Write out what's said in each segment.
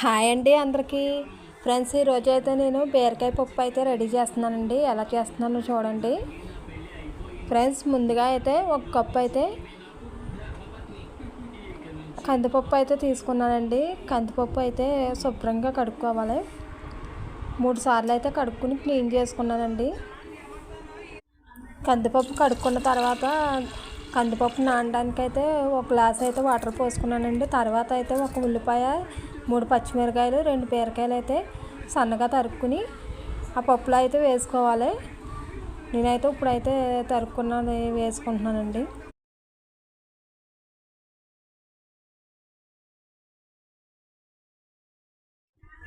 Hi అండి అందరికీ. Friends ఈరోజు అయితే నేను బీరకాయ పప్పు అయితే రెడీ చేస్తున్నానండి. ఎలా చేస్తున్నానో చూడండి. ఫ్రెండ్స్ ముందుగా అయితే ఒక కప్పు అయితే కందిపప్పు అయితే తీసుకున్నానండి. కందిపప్పు అయితే శుభ్రంగా కడుక్కోవాలి. మూడు సార్లు అయితే కడుక్కుని క్లీన్ చేసుకున్నానండి. కందిపప్పు కడుక్కున్న తర్వాత కందిపప్పు నానడానికి అయితే ఒక గ్లాస్ అయితే వాటర్ పోసుకున్నానండి. తర్వాత అయితే ఒక ఉల్లిపాయ మూడు పచ్చిమిరకాయలు రెండు బీరకాయలు అయితే సన్నగా తరుక్కుని ఆ పప్పులో అయితే వేసుకోవాలి. నేనైతే ఇప్పుడైతే తరుక్కున్నాను వేసుకుంటున్నానండి.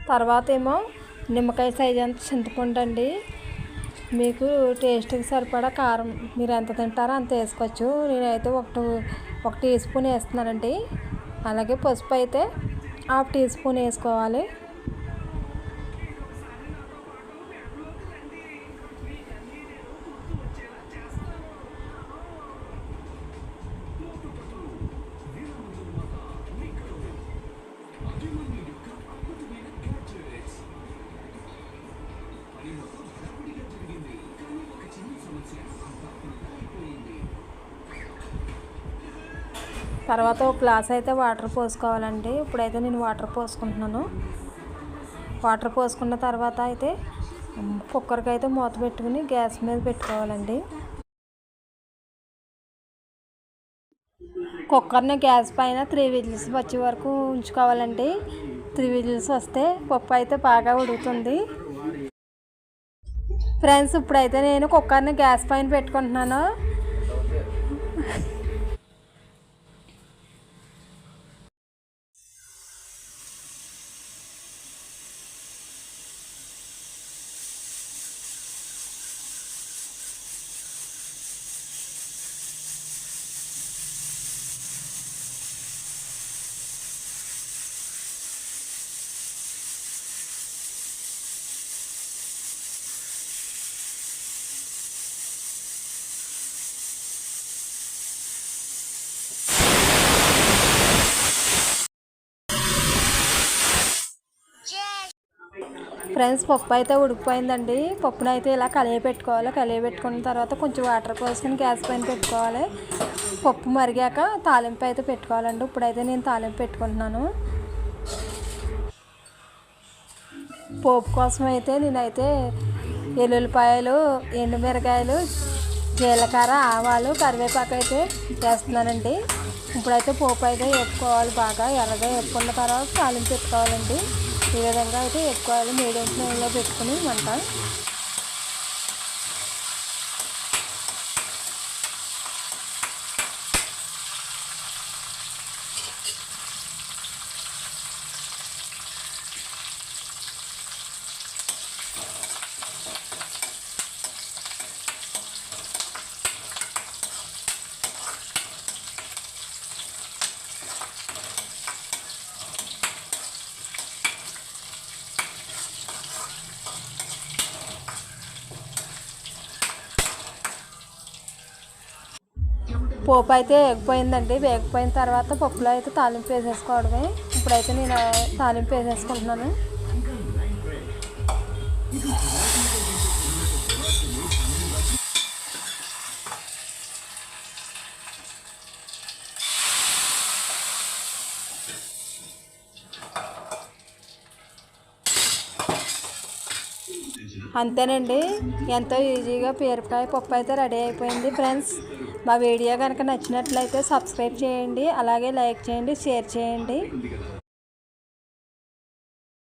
తర్వాత ఏమో నిమ్మకాయ సైజ్ అంత చింతపండు అండి. మీకు టేస్ట్కి సరిపడా కారం మీరు ఎంత తింటారో అంత వేసుకోవచ్చు. నేనైతే ఒక ఒక టీ స్పూన్ వేస్తున్నానండి. అలాగే పసుపు అయితే హాఫ్ టీ స్పూన్ వేసుకోవాలి. తర్వాత ఒక గ్లాస్ అయితే వాటర్ పోసుకోవాలండి. ఇప్పుడైతే నేను వాటర్ పోసుకుంటున్నాను. వాటర్ పోసుకున్న తర్వాత అయితే కుక్కర్కి అయితే మూత పెట్టుకుని గ్యాస్ మీద పెట్టుకోవాలండి. కుక్కర్ని గ్యాస్ పైన త్రీ విజిల్స్ వచ్చే వరకు ఉంచుకోవాలండి. త్రీ విజిల్స్ వస్తే పప్పు అయితే బాగా ఉడుకుతుంది. ఫ్రెండ్స్ ఇప్పుడైతే నేను కుక్కర్ని గ్యాస్ పైన పెట్టుకుంటున్నాను. ఫ్రెండ్స్ పప్పు అయితే ఉడికిపోయిందండి. పప్పును అయితే ఇలా కలియ పెట్టుకోవాలి. కలియ పెట్టుకున్న తర్వాత కొంచెం వాటర్ పోసుకొని గ్యాస్ పైన పెట్టుకోవాలి. పప్పు మరిగాక తాలింపు అయితే పెట్టుకోవాలండి. ఇప్పుడైతే నేను తాలింపు పెట్టుకుంటున్నాను. పోపు కోసం అయితే నేనైతే ఎల్లుల్లిపాయలు ఎండుమిరకాయలు జీలకర్ర ఆవాలు కరివేపాకు అయితే వేస్తున్నానండి. ఇప్పుడైతే పోపు అయితే వేపుకోవాలి బాగా. ఎర్రగా వేపుకున్న తర్వాత తాలింపు పెట్టుకోవాలండి. ఈ విధంగా అయితే ఎక్కువ మీడియం ఫ్లేమ్లో పెట్టుకుని మంట పోపు అయితే వేగిపోయిందండి. వేగిపోయిన తర్వాత పప్పులో అయితే తాలింపు వేసేసుకోవడమే. ఇప్పుడైతే నేను తాలింపు వేసేసుకుంటున్నాను. అంతేనండి. ఎంతో ఈజీగా పీరకాయ పప్పు అయితే రెడీ అయిపోయింది ఫ్రెండ్స్. మా వీడియో కనుక నచ్చినట్లయితే సబ్స్క్రైబ్ చేయండి అలాగే లైక్ చేయండి షేర్ చేయండి.